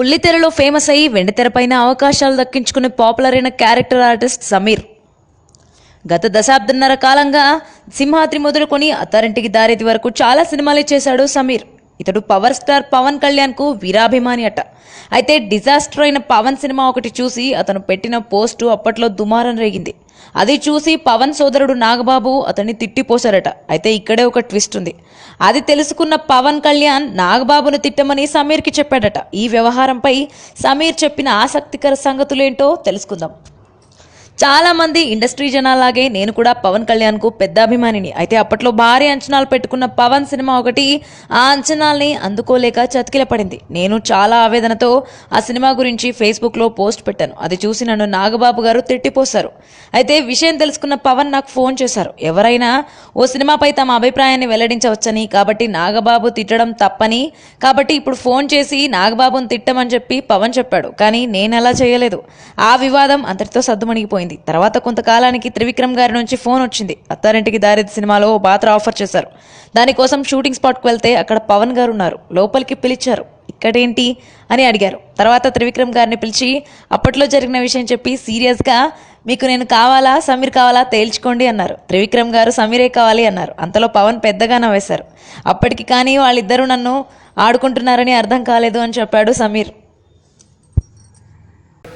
బుల్లితెరలో famous అయ్యి వెండితెరపైన అవకాశాలు దక్కించుకునే పాపులర్ అయిన క్యారెక్టర్ ఆర్టిస్ట్ సమీర్. గత దశాబ్దన్నర కాలంగా సింహాద్రి మొదలుకొని అత్తారింటికి దారేది వరకు చాలా సినిమాలు చేశాడు సమీర్. ఇతడు పవర్ స్టార్ పవన్ కళ్యాణ్కు వీరాభిమాని అట. అయితే డిజాస్టర్ అయిన పవన్ సినిమా ఒకటి చూసి అతను పెట్టిన పోస్టు అప్పట్లో దుమారం రేగింది. అది చూసి పవన్ సోదరుడు నాగబాబు అతన్ని తిట్టిపోశారట. అయితే ఇక్కడే ఒక ట్విస్ట్ ఉంది. అది తెలుసుకున్న పవన్ కళ్యాణ్ నాగబాబును తిట్టమని సమీర్కి చెప్పాడట. ఈ వ్యవహారంపై సమీర్ చెప్పిన ఆసక్తికర సంగతులేంటో తెలుసుకుందాం. చాలా మంది ఇండస్ట్రీ జనాలాగే నేను కూడా పవన్ కళ్యాణ్కు పెద్ద అభిమానిని. అయితే అప్పట్లో భారీ అంచనాలు పెట్టుకున్న పవన్ సినిమా ఒకటి ఆ అంచనాల్ని అందుకోలేక చతికిల పడింది నేను చాలా ఆవేదనతో ఆ సినిమా గురించి ఫేస్బుక్లో పోస్ట్ పెట్టాను. అది చూసి నన్ను నాగబాబు గారు తిట్టిపోశారు. అయితే విషయం తెలుసుకున్న పవన్ నాకు ఫోన్ చేశారు. ఎవరైనా ఓ సినిమాపై తమ అభిప్రాయాన్ని వెల్లడించవచ్చని కాబట్టి నాగబాబు తిట్టడం తప్పని కాబట్టి ఇప్పుడు ఫోన్ చేసి నాగబాబుని తిట్టమని చెప్పి పవన్ చెప్పాడు. కానీ నేను అలా చేయలేదు. ఆ వివాదం అంతటితో సద్దుమణిగిపోయింది. తర్వాత కొంతకాలానికి త్రివిక్రమ్ గారి నుంచి ఫోన్ వచ్చింది. అత్తారింటికి దారిది సినిమాలో ఓ పాత్ర ఆఫర్ చేశారు. దానికోసం షూటింగ్ స్పాట్కి వెళ్తే అక్కడ పవన్ గారు ఉన్నారు. లోపలికి పిలిచారు. ఇక్కడేంటి అని అడిగారు. తర్వాత త్రివిక్రమ్ గారిని పిలిచి అప్పట్లో జరిగిన విషయం చెప్పి సీరియస్గా మీకు నేను కావాలా సమీర్ కావాలా తేల్చుకోండి అన్నారు. త్రివిక్రమ్ గారు సమీరే కావాలి అన్నారు. అంతలో పవన్ పెద్దగా నవ్వేశారు. అప్పటికి కానీ వాళ్ళిద్దరూ నన్ను ఆడుకుంటున్నారని అర్థం కాలేదు అని చెప్పాడు సమీర్.